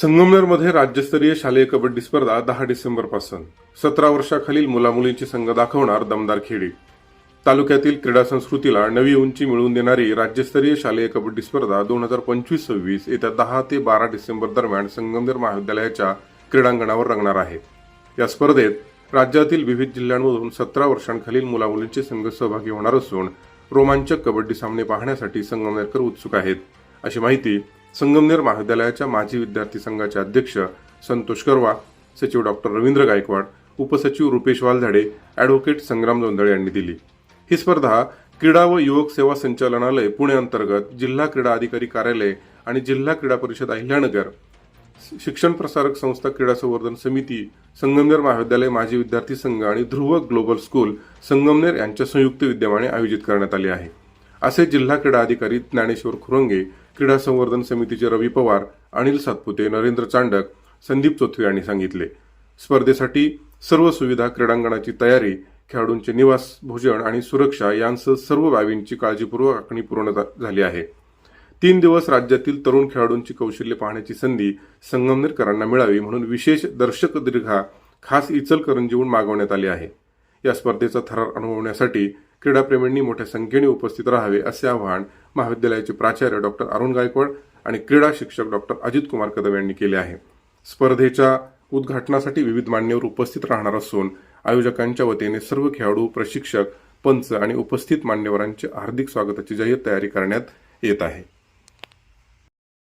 संगमनेरमध्ये राज्यस्तरीय शालेय कबड्डी स्पर्धा दहा डिसेंबरपासून. सतरा वर्षाखालील मुलामुलींची संघ दाखवणार दमदार खेळी. तालुक्यातील क्रीडा संस्कृतीला नवी उंची मिळवून देणारी राज्यस्तरीय शालेय कबड्डी स्पर्धा दोन हजार पंचवीस सव्वीस येत्या दहा ते बारा डिसेंबर दरम्यान संगमनेर महाविद्यालयाच्या क्रीडांगणावर रंगणार आहे. या स्पर्धेत राज्यातील विविध जिल्ह्यांमधून सतरा वर्षांखालील मुलामुलींचे संघ सहभागी होणार असून रोमांचक कबड्डी सामने पाहण्यासाठी संगमनेरकर उत्सुक आहेत. अशी माहिती संगमनेर महाविद्यालयाच्या माजी विद्यार्थी संघाचे अध्यक्ष संतोष करवा सचिव डॉक्टर रवींद्र गायकवाड उपसचिव रुपेश वालझाडे ॲडव्होकेट संग्राम जोंधळे यांनी दिली. ही स्पर्धा क्रीडा व युवक सेवा संचालनालय पुणे अंतर्गत जिल्हा क्रीडा अधिकारी कार्यालय आणि जिल्हा क्रीडा परिषद अहिल्यानगर शिक्षण प्रसारक संस्था क्रीडा संवर्धन समिती संगमनेर महाविद्यालय माजी विद्यार्थी संघ आणि ध्रुव ग्लोबल स्कूल संगमनेर यांच्या संयुक्त विद्यमाने आयोजित करण्यात आले आहे. असे जिल्हा क्रीडा अधिकारी ज्ञानेश्वर खुरंगे क्रीडा संवर्धन समितीचे रवी पवार अनिल सातपुते नरेंद्र चांडक संदीप चोथवे यांनी सांगितले. स्पर्धेसाठी सर्व सुविधा क्रीडांगणाची तयारी खेळाडूंचे निवास भोजन आणि सुरक्षा यांसह सर्व बाबींची काळजीपूर्वक आखणी पूर्ण झाली आहे. तीन दिवस राज्यातील तरुण खेळाडूंची कौशल्य पाहण्याची संधी संगमनेरकरांना मिळावी म्हणून विशेष दर्शक दीर्घा खास इचलकरंजीहून मागवण्यात आली आहे. या स्पर्धेचा थरार अनुभवण्यासाठी क्रीडाप्रेमींनी मोठ्या संख्येने उपस्थित राहावे असे आवाहन महाविद्यालयाचे प्राचार्य डॉक्टर अरुण गायकवाड आणि क्रीडा शिक्षक डॉक्टर अजित कुमार कदम यांनी केले आहे. स्पर्धेच्या उद्घाटनासाठी विविध मान्यवर उपस्थित राहणार असून आयोजकांच्या वतीने सर्व खेळाडू प्रशिक्षक पंच आणि उपस्थित मान्यवरांचे हार्दिक स्वागताची जाहीर तयारी करण्यात येत आहे.